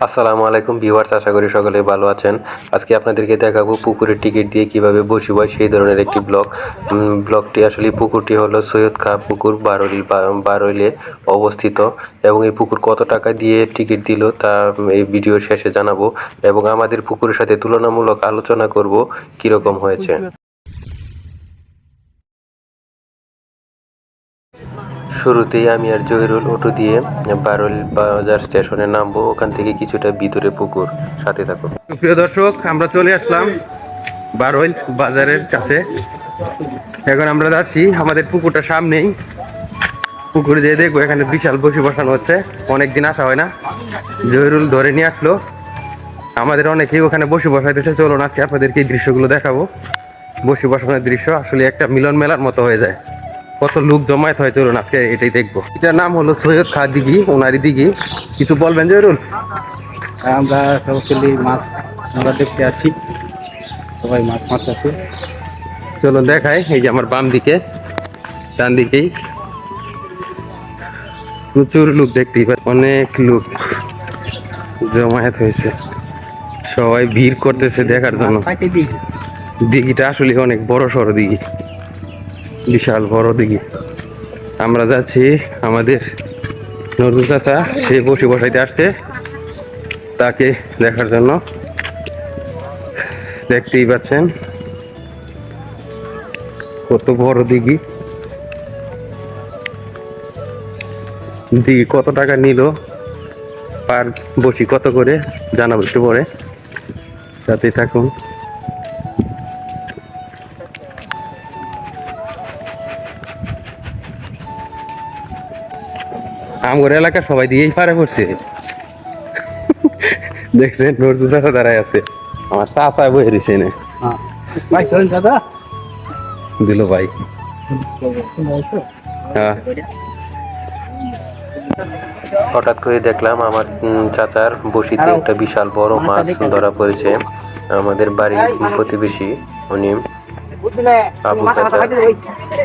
আসসালামু আলাইকুম ভিউয়ার্স আশা করি সকলে ভালো আছেন। আজকে আপনাদেরকে দেখাবো পুকুরের টিকিট দিয়ে কীভাবে বসি হয় সেই ধরনের একটি ব্লগ। উম, ব্লগটি আসলে পুকুরটি হলো সৈয়দ খা পুকুর বারৈল বারৈলে অবস্থিত এবং এই পুকুর কত টাকা দিয়ে টিকিট দিল তা এই ভিডিওর শেষে জানাব এবং আমাদের পুকুরের সাথে তুলনামূলক আলোচনা করব কীরকম হয়েছে। শুরুতেই আমি আর জহিরুল অটো দিয়ে বারৈল বাজার স্টেশনে নামবো। ওখান থেকে কিছুটা ভিতরে পুকুর। সাথে থাকো। প্রিয় দর্শক, আমরা চলে আসলাম বারোইল বাজারের কাছে। এখন আমরা যাচ্ছি আমাদের পুকুরটা সামনেই। পুকুরে যেয়ে দেখব, এখানে বিশাল বসি বসানো হচ্ছে। অনেকদিন আসা হয় না। জহিরুল ধরে নিয়ে আসলো। আমাদের অনেকেই ওখানে বসে বসাইতেছে। চলুন আজকে আপনাদেরকে এই দৃশ্যগুলো দেখাবো। বসে বসানোর দৃশ্য আসলে একটা মিলন মেলার মতো হয়ে যায়। কত লোক জমায়েত হয় চলুন আজকে এটাই দেখব। এটার নাম হলো সৈয়দ খা দিঘি ওনারি দিঘি। কিছু বলবেন জহিরুল আমরা সবগুলি মাছ আমরা দেখতে আসি। সবাই মাছ মারতেছে চলো দেখাই এই যে আমার বাম দিকে ডান দিকেই। প্রচুর লোক দেখতেই পাই অনেক লোক জমায়েত হয়েছে। সবাই ভিড় করতেছে দেখার জন্য। দিঘিটা আসলে অনেক বড় সড়ো দিঘি। বিশাল বড় দিঘি। আমরা যাচ্ছি আমাদের নজরুল চাচা, সে বসে বসাইতে আসছে তাকে দেখার জন্য। দেখতেই পাচ্ছেন কত বড় দিঘি। দিঘি কত টাকা নিল, পার বসি কত করে জানাব একটু পরে। সাথে থাকুন। আমার এলাকা সবাই দিয়েই পারে পড়ছে। দেখছেন নজরুল চাচা দাঁড়ায় আছে। আমার চাচা বই রয়েছে এনে। হ্যাঁ। ভাই চলেন দাদা দিল ভাই। হ্যাঁ। হঠাৎ করে দেখলাম আমার চাচার বসিতে একটা বিশাল বড় মাছ ধরা পড়েছে। আমাদের বাড়ির প্রতিবেশী উনি আবু চাচা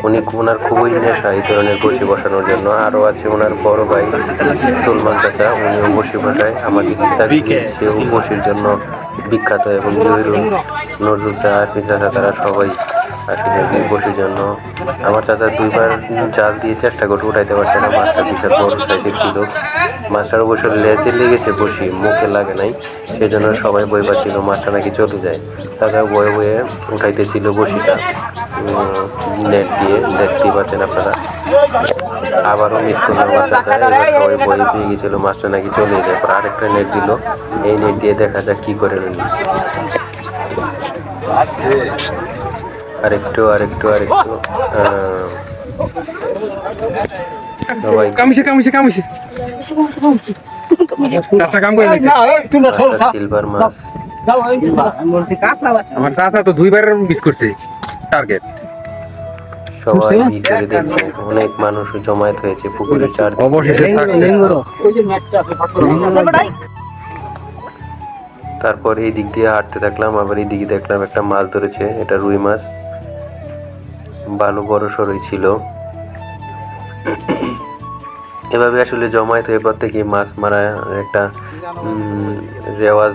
উনি ওনার খুবই নেশা এই ধরনের বসি বসানোর জন্য। আরও আছে ওনার বড় ভাই সলমান চাচা উনিও বসে বসায়। আমাদের ইসাককে সেও বসির জন্য বিখ্যাত এবং জহিরুল নজরুল চা আরফিন চাচা তারা সবাই আসলে বসির জন্য আমার চাচা দুইবার জাল দিয়ে চেষ্টা করে উঠাইতে পারছে না। মাছটা বিশাল বড় সাইজের ছিল। মাছটার অবশ্য লেজে লেগেছে বসি, মুখে লাগে নাই। সেই জন্য সবাই বই পাচ্ছিল মাছটা নাকি চলে যায়। তারা বয়ে বয়ে উঠাইতেছিল বসিটা নেট দিয়ে। দেখতেই পাচ্ছেন আপনারা। আবারও মিস করল আমার চাচা, এবার সবাই বয়ে পেয়ে গেছিল মাছটা নাকি চলে যায়। আরেকটা নেট দিল। এই নেট দিয়ে দেখা যাক কী করে নিল। আরেকটু আরেকটু আরেকটু কামিছে কামিছে কামিছে। চাচা কাম করে নিছে। সিলভার মাছ। বলছি কাতলা বাচ্চা আমার চাচা তো দুইবার মিস করছে। টার্গেট সবাই ভিতরে দেখছে। অনেক মানুষ জমায়েত হয়েছে পুকুরের চার অবশেষে success। ওই যে ম্যাচটা আছে তারপর এই দিক দিয়ে হাঁটতে থাকলাম আবার এই দিকে দেখলাম একটা মাছ ধরেছে এটা রুই মাছ। ভালো বড় সরই ছিল। এভাবে আসলে জমায়েত হয়ে প্রত্যেকেই মাছ মারা একটা রেওয়াজ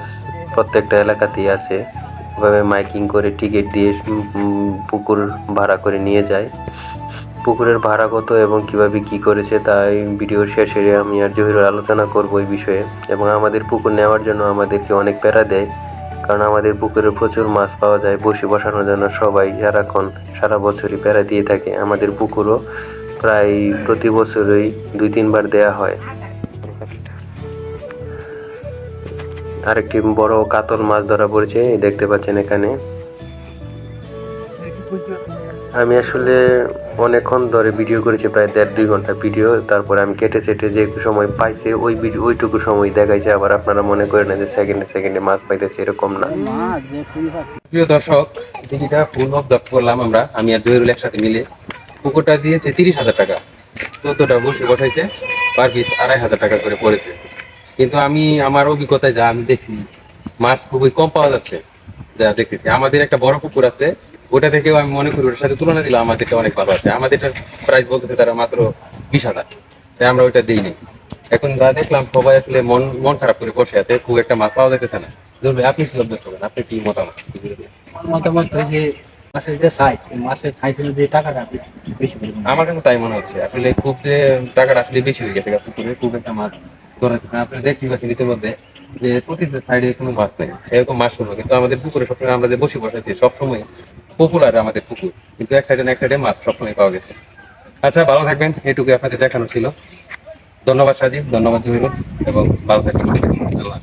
প্রত্যেকটা এলাকাতেই আছে। এভাবে মাইকিং করে টিকিট দিয়ে পুকুর ভাড়া করে নিয়ে যায়। পুকুরের ভাড়া কত এবং কীভাবে কি করেছে তাই ভিডিওর শেষে আমি আর জহিরুল আলোচনা করব এই বিষয়ে। এবং আমাদের পুকুর নেওয়ার জন্য আমাদেরকে অনেক প্যারা দেয়। কারণ আমাদের পুকুরে প্রচুর মাছ পাওয়া যায়, বসে বসানোর জন্য সবাই সারাক্ষণ সারা বছরই বেড়া দিয়ে থাকে। আমাদের পুকুরও প্রায় প্রতি বছরই দুই, তিনবার দেয়া হয়। আরেকটি বড় কাতল মাছ ধরা পড়েছে দেখতে পাচ্ছেন এখানে। আমি আসলে অনেকক্ষণ ধরে ভিডিও করেছি, প্রায় দেড় দুই ঘণ্টা ভিডিও তারপরে আমি কেটে সেটে যে সময় পাইছে, ওই ভিডিও ওইটুকু সময় দেখাইছে। আবার আপনারা মনে করেন যে সেকেন্ডে সেকেন্ডে মাছ পাইতেছে, এরকম না। প্রিয় দর্শক দিঘিটা ফুল অবজার্ভ করলাম আমরা। আমি আর জহিরুল একসাথে মিলে পুকুরটা দিয়েছে তিরিশ হাজার টাকা। চোদ্দটা বসে বসাইছে, পার পিস আড়াই হাজার টাকা করে পড়েছে। কিন্তু আমি, আমার অভিজ্ঞতায় যা আমি দেখি, মাছ খুবই কম পাওয়া যাচ্ছে, যা দেখতেছি। আমাদের একটা বড় পুকুর আছে ওটা থেকেও আমি মনে করি ওটার সাথে তুলনা দিলে আমাদেরটা অনেক ভালো আছে। আমাদেরটার প্রাইস বলতেছে তারা মাত্র বিশ হাজার। তাই আমরা ওইটা দিইনি। এখন যা দেখলাম সবাই আসলে মন মন খারাপ করে বসে আছে খুব একটা মাছ পাওয়া যাইতেছে না। আপনি কি করবেন আপনি কি মতামত? মতামত যে মাছের যে সাইজ মাছের সাইজ অনুযায়ী টাকাটা বেশি আমার কাছে তাই মনে হচ্ছে। আসলে খুব যে টাকাটা আসলে বেশি হয়ে গেছে পুকুরে খুব একটা মাছ ধরা আপনি দেখতে পাচ্ছেন ইতিমধ্যে যে প্রতিটা সাইডে কোনো মাছ নেই। এরকম মাছ শুনব কিন্তু আমাদের পুকুরে সবসময় আমরা যে বসে বসেছি সবসময় পপুলার আমাদের পুকুর। কিন্তু এক সাইডে এক সাইডে মাছ সবসময় পাওয়া গেছে। আচ্ছা ভালো থাকবেন। এটুকু আপনাদের দেখানো ছিল। ধন্যবাদ, সাজিব। ধন্যবাদ, জহিরুল। এবং ভালো থাকবেন। আল্লাহ।